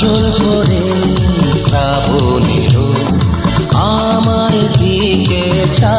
আঁচল করে শ্রাবণের আমার দিকে ছা